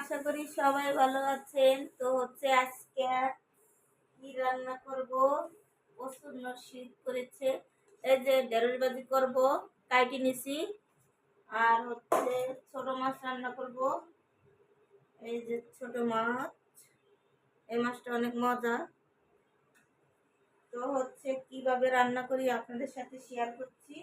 আশা করি সবাই ভালো আছেন। তো হচ্ছে আজকে কি রান্না করব? প্রচণ্ড শীত করেছে। এই যে ঢেঁড়স ভাজি করব, কাইটি নিছি। আর হচ্ছে ছোট মাছ রান্না করব। এই যে ছোট মাছ। এই মাছটা অনেক মজা। তো হচ্ছে কীভাবে রান্না করি আপনাদের সাথে শেয়ার করছি।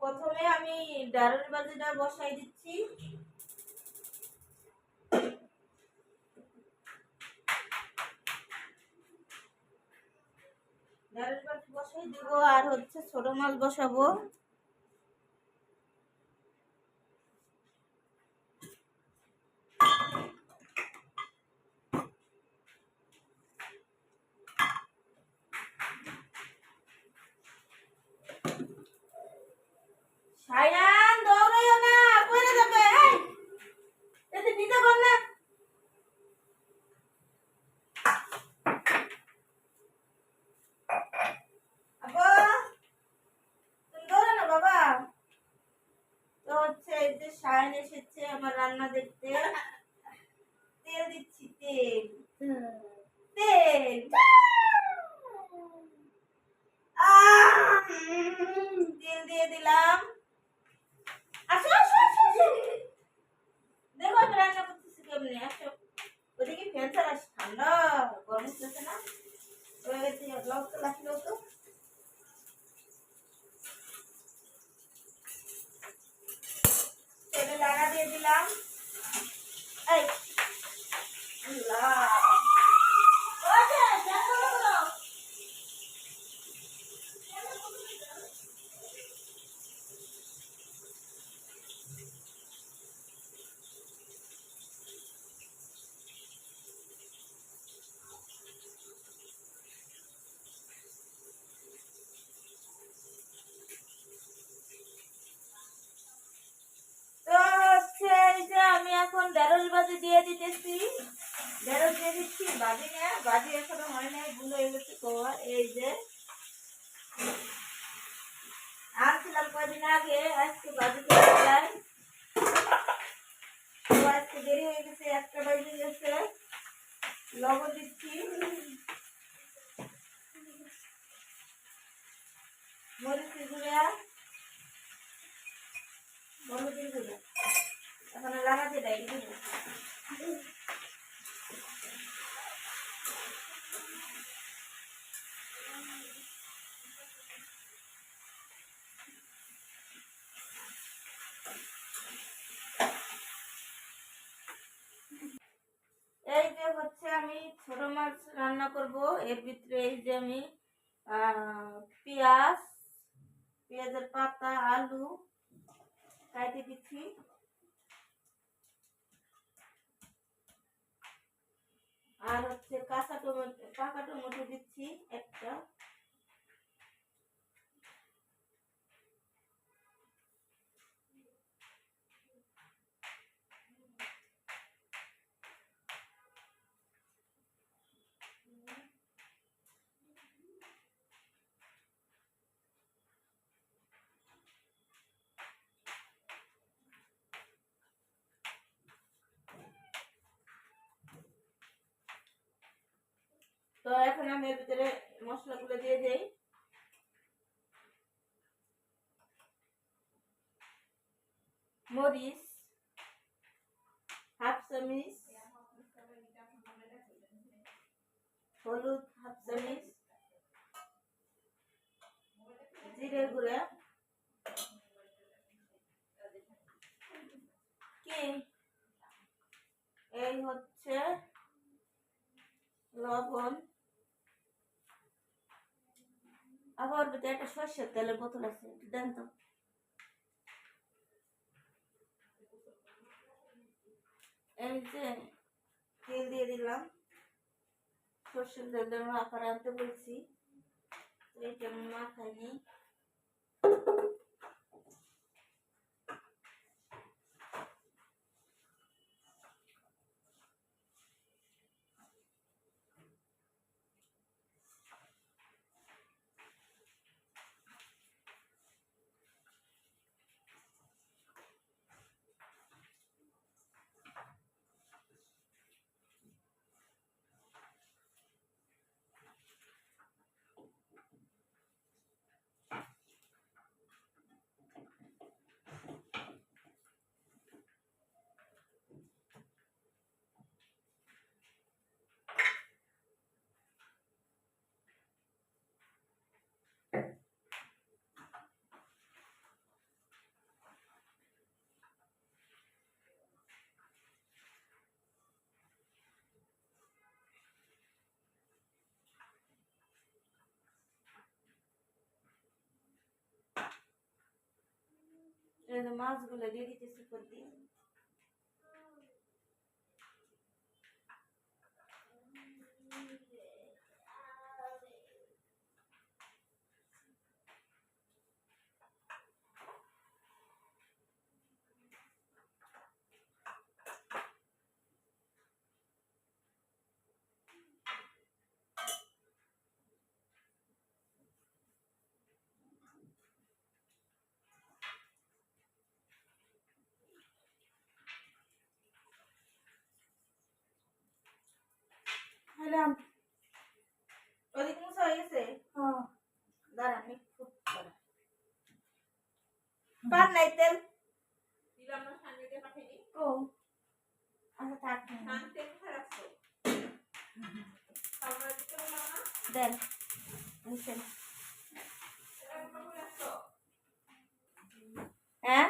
প্রথমে আমি ডারের বাজিটা বসাই দিচ্ছি। ডালের বাজি বসাই দিব আর হচ্ছে ছোট মাছ বসাবো সায়ান দৌড়াইও না পড়ে যাবে এই এতে নিতে পার না আপা তুমি দৌড়ে না বাবা তো হচ্ছে এই যে সায়ন এসেছে আমার রান্না দেখতে তেল দিচ্ছি তেল তেল আহ, তেল দিয়ে দিলাম আসো আসো আসো আসো। দেখো আমি রান্না করতেছি কেমনি আসো ওদিকে ফ্যান ছাড়া ঠান্ডা গরম উঠতেছে না হয়ে গেছে লাউ তো লাঠি লাউ তো তেলে লাগা দিয়ে দিলাম এই আল্লাহ ওঠে, ফ্যান বন্ধ করো। তো হচ্ছে এই যে আমি এখন ঢেঁড়স বাজি দিয়ে দিতেছি ঢেঁড়স দিয়ে দিচ্ছি বাজি না বাজি এখনও হয় নাই ভুল হয়ে গেছে কোয়া এই যে আনছিলাম কদিন আগে আজকে বাজি দিয়ে যাই তো আজকে দেরি হয়ে গেছে একটা বাজে গেছে লবণ দিচ্ছি মরিচ গুঁড়া হলুদের গুঁড়ো এখন লাগাতে দেয় দিব এই যে হচ্ছে আমি ছোট মাছ রান্না করব। এর ভিতরে এই যে আমি পেঁয়াজ, পেঁয়াজের পাতা, আলু কাটে দিচ্ছি। আর হচ্ছে কাঁচা টমেটো, পাকা টমেটো দিচ্ছি একটা। তো এখন আমি এর ভিতরে মশলাগুলো দিয়ে দিই। মরিচ হাফ চামিচ হলুদ হাফ চামিচ জিরে গুঁড়া কি এই হচ্ছে লবণ আবার ভিতরে একটা সর্ষের তেলের বোতল আছে দেন তো। এই যে তেল দিয়ে দিলাম। সর্ষের তেল দিয়ে মাখার আনতে বলছি। তো এইটা আমি মাখাইনি। মাছগুলো দিয়ে দিতেছি উপর দিয়ে হ্যাঁ ওদিকে মুছা হয়ে। গেছে দাঁড়া আমি ফুট করা পার নাই তেল? দিলাম না সামনে দিয়ে পাঠিয়ে ও আচ্ছা থাক। শান্তি কোথায় রাখছো দেন এটা কোথায় রাখছো হ্যাঁ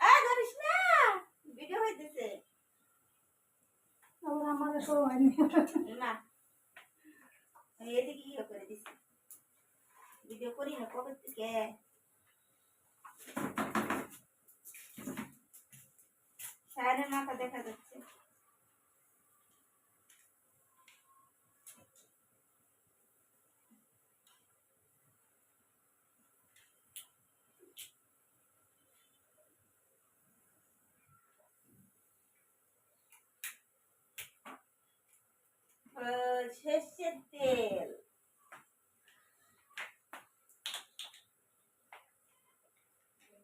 আয় ধরিস না ভিডিও হইতেছে আমাদের সময় নেই না আমি এদিকে ইয়ে করে দিছি ভিডিও করি না কবে থেকে সায়নের মাথা দেখা যাচ্ছে আহ, সর্ষের তেল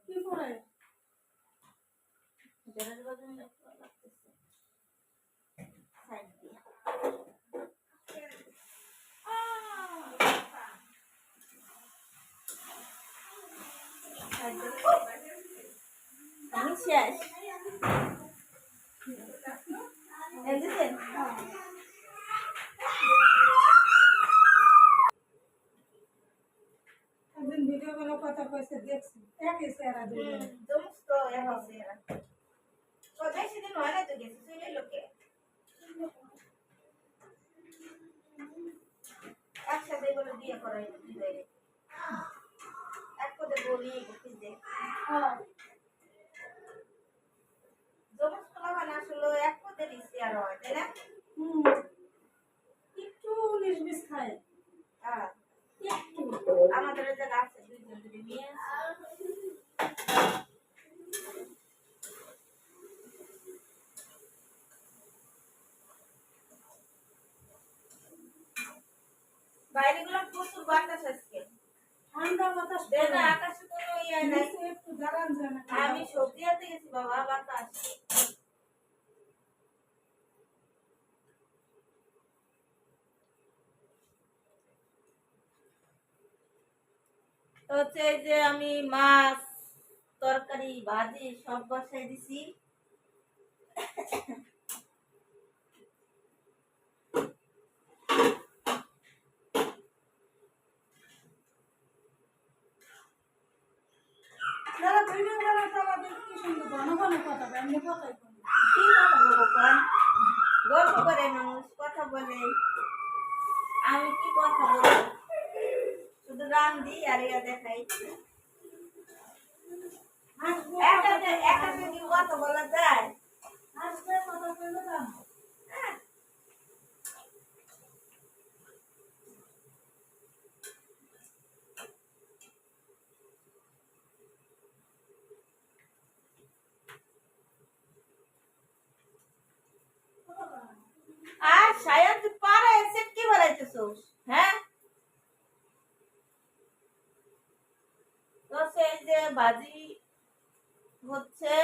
কি করে জলের একদিন ভিডিও গুলো কথা কইছে দেখছি। একই চেহারা এক হইছে এরা। ও, বেশি দিন হয় না তো গেছে, চলে লোকে। একসাথে এগুলো বিয়ে করাই দুই ভাইরে। এক পদে বলি আসলে এক আর হয়, তাই না? একটু উনিশ বিশ খায়। আমাদের ওই জায়গা আছে দুইজন দুই মেয়ে বাইরে গুলো প্রচুর বাতাস আজকে। ঠান্ডা বাতাস দেখ আকাশে কোনো ইয়ে নাই। একটু দাঁড়ান যায় আমি সবজি আনতে গেছি বাবা বাতাস হচ্ছে যে আমি মাছ তরকারি ভাজি সব বসাই দিছি যারা ভিডিও বানায় তারা দেখি কি সুন্দর ঘন ঘন কথা বলে এমনি কথাই বলে কি কথা বলব কোন গল্প করে মানুষ কথা বলে আমি কি কথা বলব শুধু রান দিই আর ইয়া দেখাই হাসবো একা একা কি কথা বলা যায় হাসবে কথা কইবে না হ্যাঁ। আর সায়ান তুই পারা এসে কি বলাইতেছোস হ্যাঁ তো সেই যে বাজি হচ্ছে,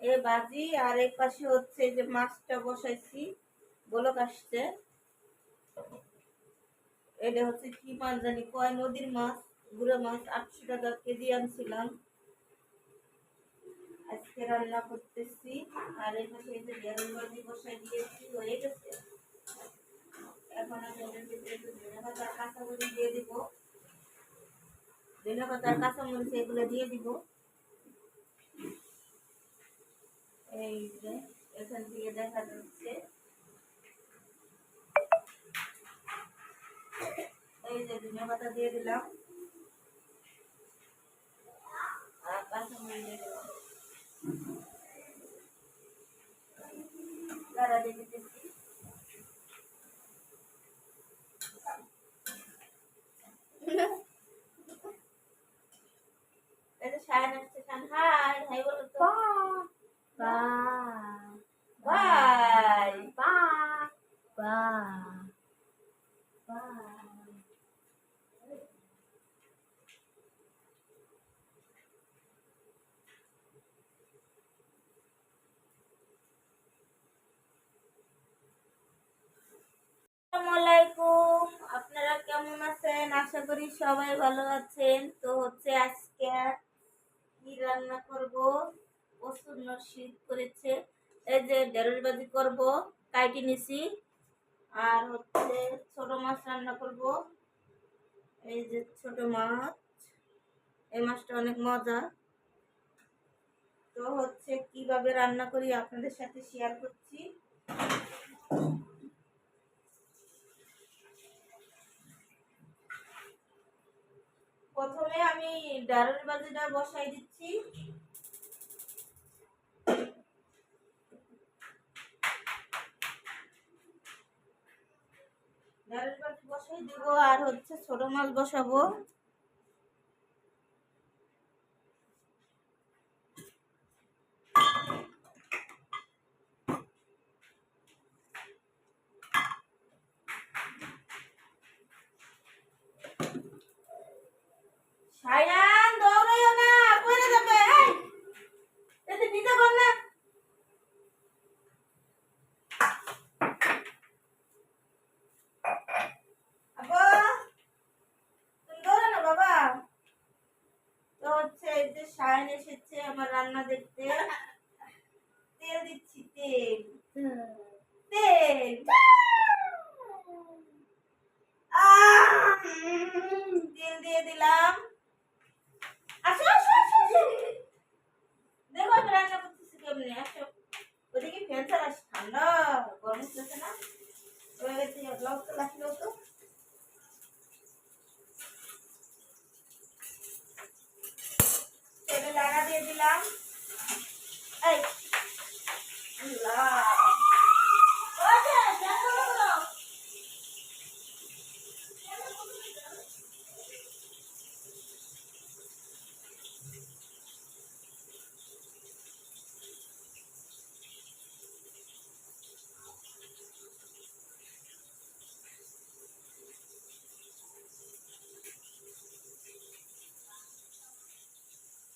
এ বাজি আর এই পাশে হচ্ছে যে মাছটা বসাইছি গোলক আসছে। এটা হচ্ছে কি মাছ জানি, কয় নদীর মাছ, গুঁড়ো মাছ, আটশো টাকা কেজি আনছিলাম। আজকে রান্না করতেছি, আর এই পাশে এই যে ভাজি বসাই দিয়েছি, হয়ে গেছে। এখন আমি এটার ভিতরে একটু ধনে পাতা কাঁচামরিচ দিয়ে দিব। ধনে পাতা কাঁচামরিচ এগুলো দিয়ে দিব। এই থেকে দেখা যাচ্ছে। এই যে, ধনিয়া পাতা দিয়ে দিলাম। আর কাঁচামরিচ দিয়ে দিলাম। দিতেছি এটা সায়ন আসছে সায়ন হাই হাই বলো তো bye bye bye bye bye আসসালামু আলাইকুম আপনারা কেমন আছেন আশা করি সবাই ভালো আছেন তো হচ্ছে আজকে কি রান্না করব? প্রচুর শীত করেছে। এই যে ঢেঁড়স ভাজি করব, কাইটি নিছি। আর হচ্ছে ছোট মাছ রান্না করব। এই যে ছোট মাছ। এই মাছটা অনেক মজা। তো হচ্ছে কীভাবে রান্না করি আপনাদের সাথে শেয়ার করছি। প্রথমে আমি ডালের বাজিটা বসাই দিচ্ছি। ডালের বাজি বসাই দিব, আর হচ্ছে ছোট মাছ বসাবো। সায়ান, দৌড়াইও না যাবে এই এতে কর না। সায়ন এসেছে আমার রান্না দেখতে। তেল দিচ্ছি, তেল। তেল। তেল দিয়ে দিলাম। দেখো আমি রান্না করতেছি ঠান্ডা, গরম উঠতেছে না। তো লাঠি লাউ তো লাগা দিয়ে দিলাম। এই আল্লাহ ওই যে, দেখো, দেখো।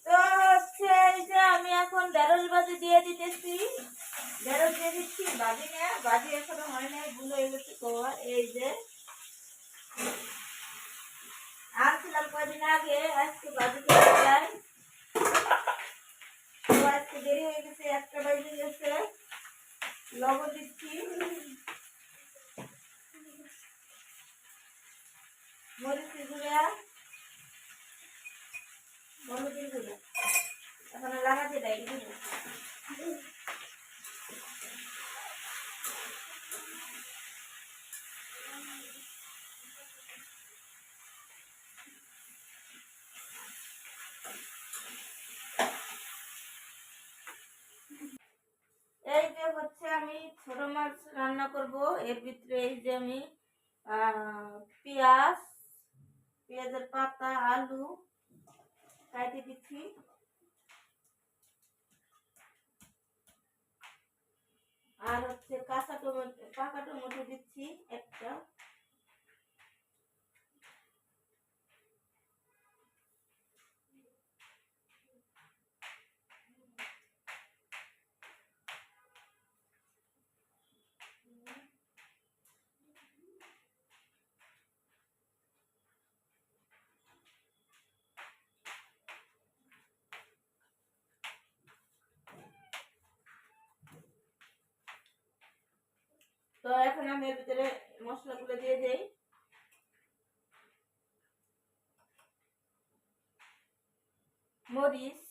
তো হচ্ছে এই যে আমি এখন ঢেঁড়স বাজি দিয়ে দিতেছি ঢেঁড়স দিয়ে দিচ্ছি বাজি না বাজি এখনও হয় নাই ভুল হয়ে গেছে তোমার এই যে আনছিলাম কদিন আগে আজকে বাজি করে যাই তো আজকে দেরি হয়ে গেছে একটা বাজে গেছে লবণ দিচ্ছি মরিচি গুঁড়া হলুদের গুঁড়ো এখন লাগাতে দেয় দিব এই যে হচ্ছে আমি ছোট মাছ রান্না করব এর ভিতরে এই যে আমি পেঁয়াজ, পেঁয়াজের পাতা, আলু কাটে দিচ্ছি। আর হচ্ছে কাঁচা টমেটো, পাকা টমেটো দিচ্ছি একটা। তো এখন আমি এর ভিতরে মশলাগুলো দিয়ে দিই। মরিচ,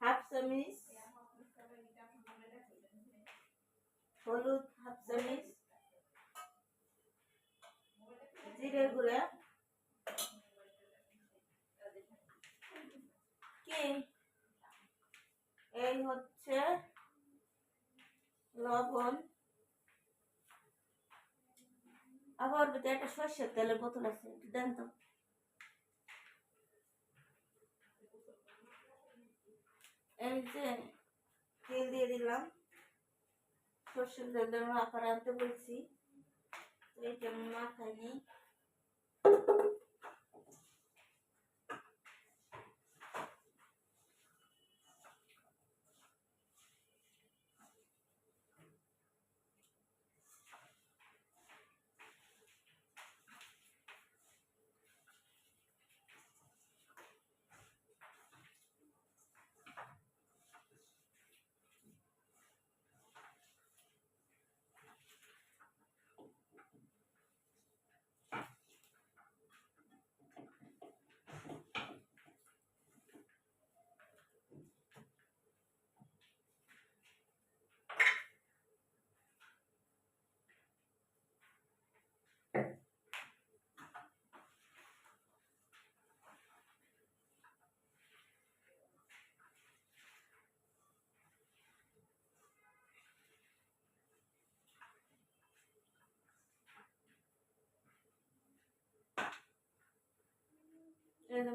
হাফ চামিচ, হলুদ হাফ চামিচ, জিরে গুঁড়া কি এই হচ্ছে লবণ। আবার ভিতরে একটা সর্ষের তেলের বোতল আছে দেন তো। এই যে তেল দিয়ে দিলাম, সর্ষের তেল মাখার আনতে বলছি, তো এটা মাখাই মাখাইনি।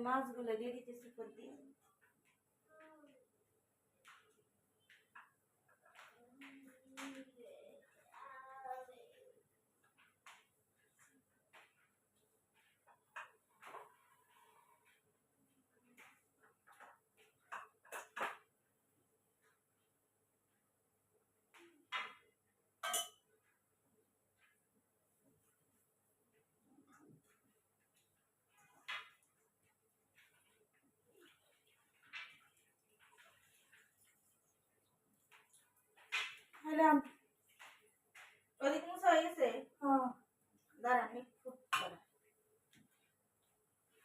মাছগুলো দিয়ে দিতেছি উপর দিয়ে হ্যাঁ ওদিক মুসা হয়ে গেছে? হ্যাঁ। দাঁড়া আমি একটু।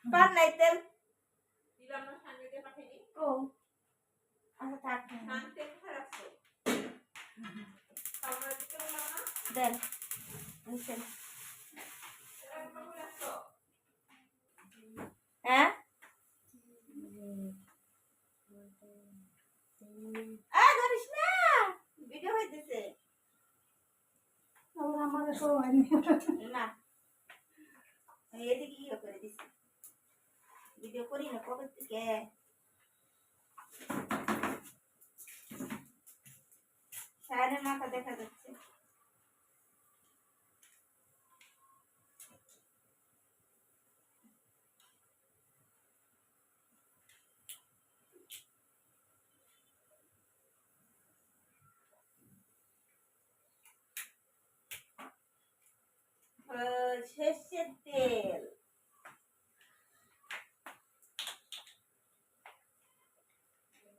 পান নাই তেল? দিলাম না সামনে দিয়ে পাঠিয়ে ও আচ্ছা থাক সান তেল খারাপ দেন নিচে একবার করে রাখছো হ্যাঁ আ ধরিস না ভিডিও হইতেছে আবার আমাদের সব হয়নি না আমি এদিকে ইয়ে করে দিছি ভিডিও করি না কবে থেকে সারের মাথা দেখা যাচ্ছে আহ, সর্ষের তেল।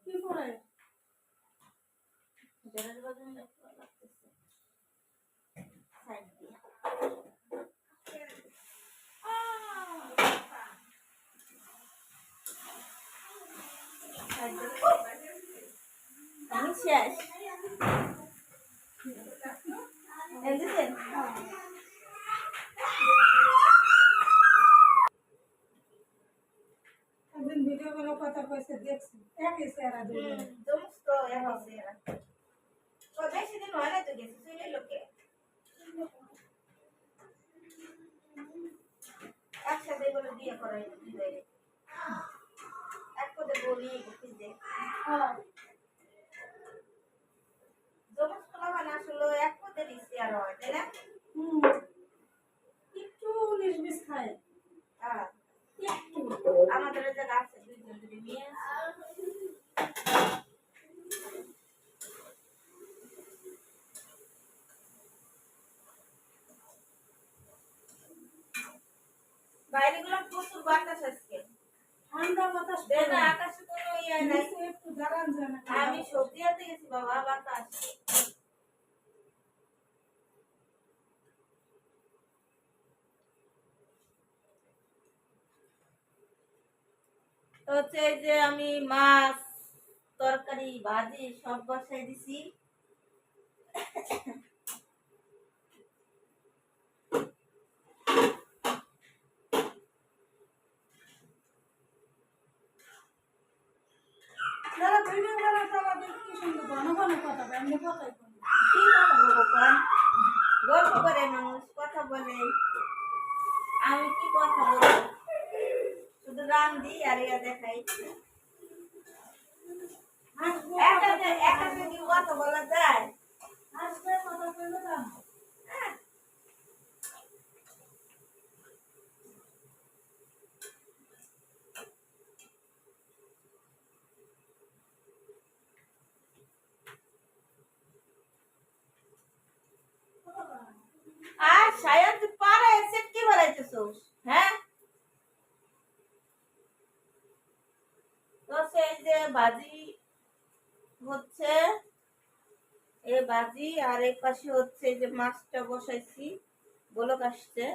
কি করে জলের বাজন লাগতেছে। সাইড দিয়ে। আমি শেষ। এই দিছেন? একদিন ভিডিও গুলো কথা কইছে দেখছি একই চেহারা দুই হুম, জমুস তো এক আছে এরা। ও, বেশি দিন হয় না তো গেছে, চলে লোকে। একসাথে এগুলো বিয়ে করাই দিবে রে। এক পদে বলি খুঁজে হ্যাঁ জমুস পোলাপান আসলে এক পদে দিচ্ছে আর হয় তাই না হুম একটু উনিশ বিশ খায় হ্যাঁ। একটু আমাদের ওই জায়গা আছে দুইজন দুই মেয়ে আছে। বাইরে গুলো প্রচুর বাতাস আজকে ঠান্ডা বাতাস দেখ না আকাশে কোনো ইয়ে নাই নিচে একটু দাঁড়ান যায় না আমি সবজি আনতে গেছি বাবা বাতাস হচ্ছে যে আমি মাছ তরকারি ভাজি সব বসাই দিছি যারা ভিডিও বানায় তাদের কি সুন্দর ঘন ঘন কথা বলে এমনি কথাই বলে কি কথা বলব কোন? গল্প করে মানুষ কথা বলে আর ইয়া দেখাই হাসবে একটা একটা। কি কথা বলা যায় হাসবে কথা কইলে জানো। হ্যাঁ। আর শায়দ পারে সেট কি বলাইতেছস হ্যাঁ তো সেই যে বাজি হচ্ছে, এ বাজি আর এই পাশে হচ্ছে যে মাছটা বসাইছি বলক আসছে।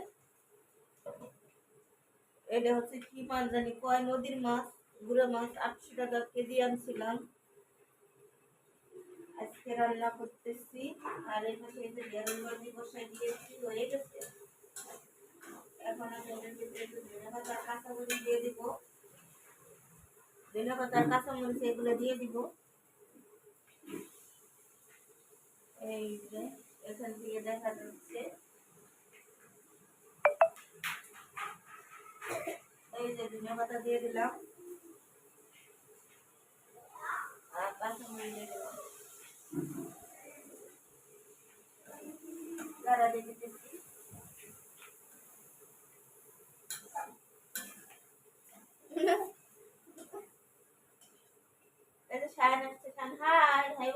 এটা হচ্ছে কি মাছ জানি, কয় নদীর মাছ, গুড়া মাছ, আটশো টাকা কেজি আনছিলাম। আজকে রান্না করতেছি, আর এই পাশে এই যে ঢেঁড়স ভাজি বসাই দিয়েছি হয়ে গেছে এখন আমি এটার ভিতরে একটু ধনে পাতা আর দিয়ে দিব। ধনে পাতা আর কাঁচামরিচ এগুলো দিয়ে দিব এই যে এখান থেকে দেখা যাচ্ছে এই যে ধনে পাতা দিয়ে দিলাম আর কাঁচামরিচ দিয়ে দিলাম দাঁড়া দিয়ে দিতেছি এই যে শায়ন আসছে শায়ন হাই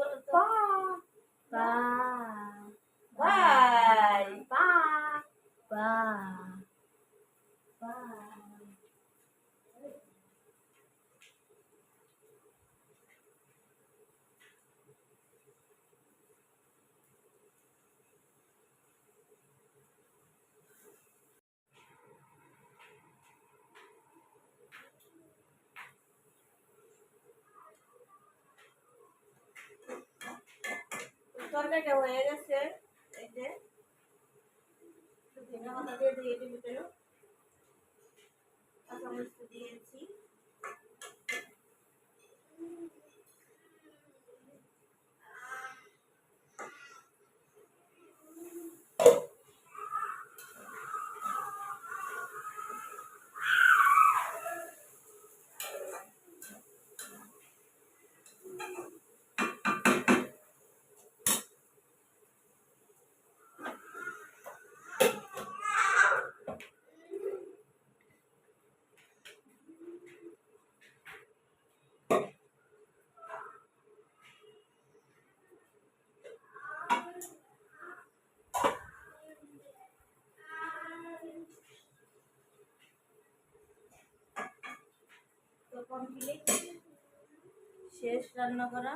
তরকারিটা হয়ে গেছে এই যে পাতা দিয়ে এটির ভিতরে দিয়েছি কমপ্লিট। শেষ রান্না করা।